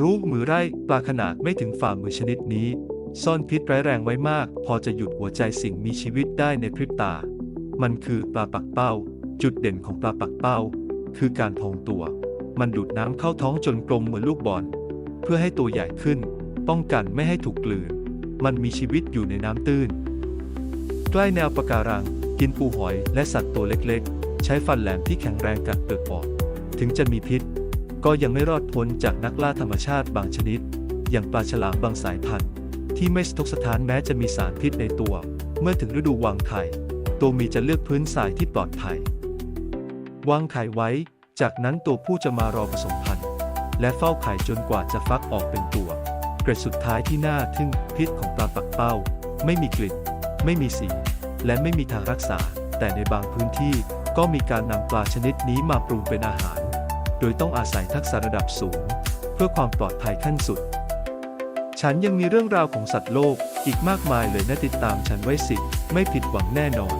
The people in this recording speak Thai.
รู้มือไร่ปลาขนาดไม่ถึงฝ่ามือชนิดนี้ ซ่อนพิษร้ายแรงไว้มาก พอจะหยุดหัวใจสิ่งมีชีวิตได้ในพริบตา มันคือปลาปักเป้า จุดเด่นของปลาปักเป้า คือการพองตัว มันดูดน้ำเข้าท้องจนกลมเหมือนลูกบอล เพื่อให้ตัวใหญ่ขึ้น ป้องกันไม่ให้ถูกกลืน มันมีชีวิตอยู่ในน้ำตื้น ใกล้แนวปะการัง กินปูหอยและสัตว์ตัวเล็กๆ ใช้ฟันแหลมที่แข็งแรงกัดเปลือกออกถึงจะมีพิษ ก็ยังไม่รอดพ้นจากนักล่าธรรมชาติบางชนิด อย่างปลาฉลามบางสายพันธุ์ ที่ไม่สะทกสถานแม้จะมีสารพิษในตัว เมื่อถึงฤดูวางไข่ตัวมีจะเลือกพื้นทรายที่ปลอดภัยวางไข่ไว้ จากนั้นตัวผู้จะมารอผสมพันธุ์และเฝ้าไข่จนกว่าจะฟักออกเป็นตัว เกร็ดสุดท้ายที่น่าทึ่งพิษของปลาปักเป้า ไม่มีกลิ่น ไม่มีสี และไม่มีทางรักษา แต่ในบางพื้นที่ก็มีการนำปลาชนิดนี้มาปรุงเป็นอาหาร โดยต้องอาศัยทักษะระดับสูง เพื่อความปลอดภัยขั้นสุด ฉันยังมีเรื่องราวของสัตว์โลกอีกมากมายเลยนะติดตามฉันไว้สิ ไม่ผิดหวังแน่นอน